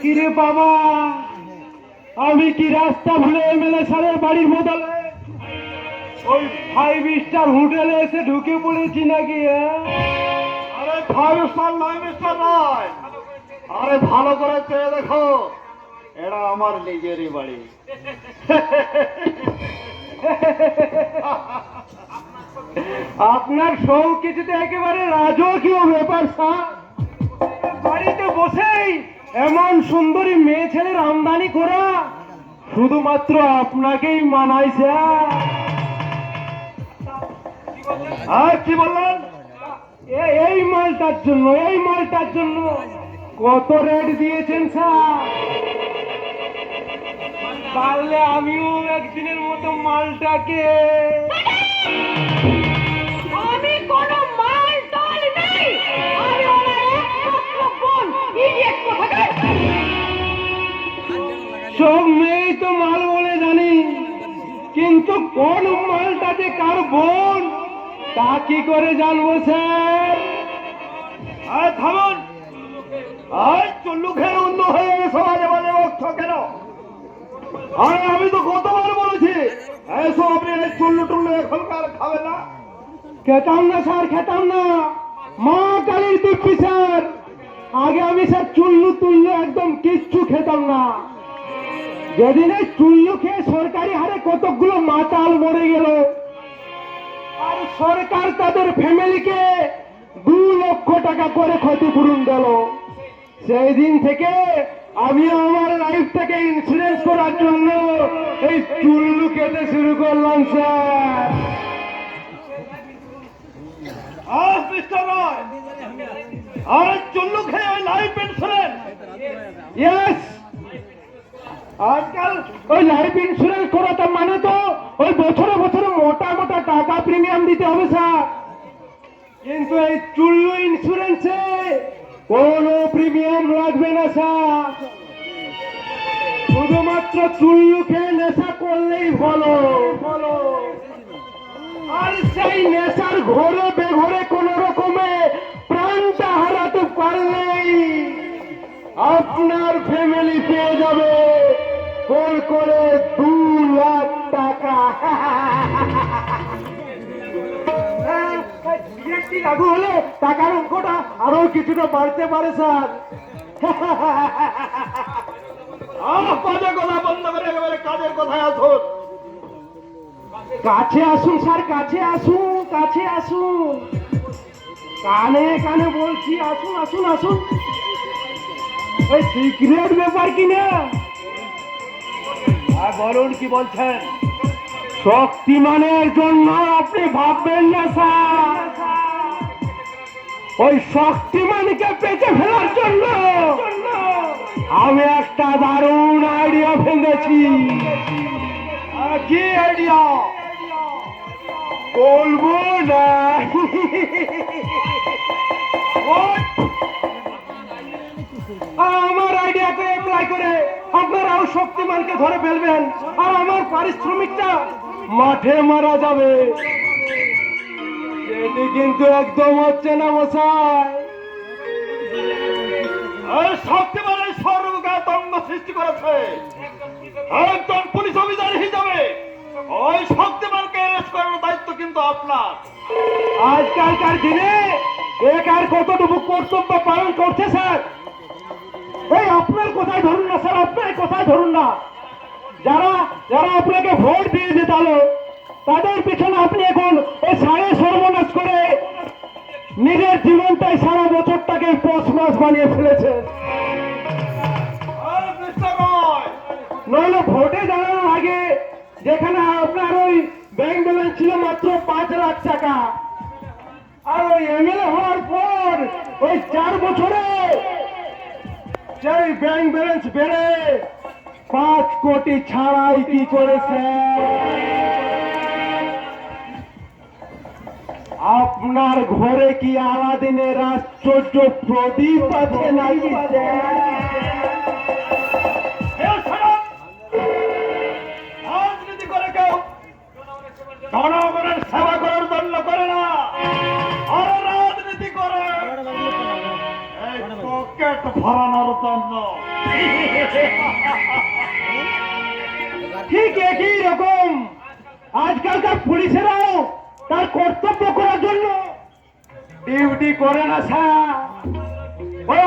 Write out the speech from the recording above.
কি রে বাবা। আমি কি রাস্তা ভুলে এমএলএ সাহেবের বাড়ির বদলে ওই ফাইভ স্টার হোটেলে এসে ঢুকে পড়েছি নাকি হ্যাঁ? আরে ফাইভ স্টার নয় মিস্টার নয়। আরে ভালো করে চেয়ে দেখো এটা আমার নিজেরই বাড়ি। আপনার সব কিছুতে একেবারে রাজকীয় ব্যাপার, স্যার। বাড়িতে বসেই এমন সুন্দরী মেয়ে ছেলের আমদানি করা শুধুমাত্র আপনাকেই স্যার আর কি বললেন? এই মালটার জন্য, এই মালটার জন্য কত রেট দিয়েছেন স্যার? আমিও একদিনের মতো মালটাকে কোন মালটা যে কার বোন, তা কি করে জানব স্যার? আর থামুন! আর চুল্লু খেয়ে অন্য হয়ে সমাজে মাঝে বক্ষ কেন? আরে আমি তো কতবার বলেছি, এসো আপনি চুল্লু টুল্লু এখনকার খাবেন না। খেতাম না স্যার, খেতাম না। মা কালীর দিব্যি স্যার। আগে আমি স্যার চুল্লু তুল্লু একদম কিচ্ছু খেতাম না। যেদিন এই চুল্লু খেয়ে সরকারি হারে কতকগুলো মাতাল মরে গেল আর সরকার তাদের ফ্যামিলিকে দু লক্ষ টাকা করে ক্ষতিপূরণ দিল। সেই দিন থেকে আমি আমার লাইফটাকে ইন্স্যুরেন্স করার জন্য এই চুল্লু খেতে শুরু করলাম স্যার। আর চুল্লু খেয়ে লাইফ ইন্স্যুরেন্স ইয়েস আজকাল ওই লাইফ ইন্স্যুরেন্স করাটা মানে তো ওই বছরে বছরে মোটা মোটা টাকা প্রিমিয়াম দিতে হবে, স্যার। কিন্তু এই চুল্লু ইন্স্যুরেন্সে কোনো প্রিমিয়াম লাগবে না, স্যার। শুধুমাত্র চুল্লু খেয়ে নেশা করলেই ভালো। ভালো আর সেই নেশার ঘরে বেঘরে কোন রকমে প্রাণটা হারাতে পারলেই আপনার ফ্যামিলি পেয়ে যাবে। কোন করে দু লাখ টাকা। জিএসটি লাগু হলে টাকার অঙ্কটা আরও কিছুটা বাড়তে পারে স্যার। বাজে কথা বন্ধ করে একেবারে কাজের কথায় আসুন। কাছে আসুন স্যার কাছে আসুন কাছে আসুন। কানে কানে বলছি আসুন আসুন আসুন। এই সিক্রেট ব্যাপার কি না? আর বলুন কি বলছেন? শক্তিমানের জন্য আপনি ভাববেন না স্যার। ওই শক্তিমানকে পেটে ফেলার জন্য আমি একটা দারুণ আইডিয়া ফেলেছি কি আইডিয়া বলব না। আমার আইডিয়াতে অ্যাপ্লাই করে? আপনারাও শক্তিমানকে ধরে ফেলবেন আর আমার পারিশ্রমিকটা মাঠে মারা যাবে। এটি কিন্তু একদম হচ্ছে না মশাই। শক্তিমান এই সর্বগাতঙ্গ সৃষ্টি করেছে। একজন পুলিশ অফিসার হিসাবে। ওই শক্তিমানকে অ্যারেস্ট করার দায়িত্ব কিন্তু আপনার। আজকালকার দিনে একার কতটুকু কর্তব্য পালন করছে স্যার? এই আপনার কোথায় ধরুন না স্যার আপনার কোথায় ধরুন না। যারা যারা আপনাকে ভোট দিয়ে জেতালো তাদের পিছনে আপনি এখন ওই সাড়ে সর্বনাশ করে নিজের জীবনটাই সারা বছরটাকে পথ মাস বানিয়ে ফেলেছেন এই মিস্টার নইলে ভোটে দাঁড়ানোর আগে যেখানে আপনার ওই ব্যাংক ব্যালেন্স ছিল মাত্র পাঁচ লাখ টাকা আর ওই এমএলএ হওয়ার পর ওই চার বছরে ব্যাংক ব্যালেন্স বেড়ে, পাঁচ কোটি ছাড়াই কি করেছে? আপনার ঘরে কি আলাদিনের আশ্চর্য প্রদীপ আছে নাকি? রাজনীতি করে কেউ? ভরানোর জন্য ঠিক একই রকম। আজকালকার পুলিশেরাও তার কর্তব্য করার জন্য ডিউটি করে না, স্যার। ও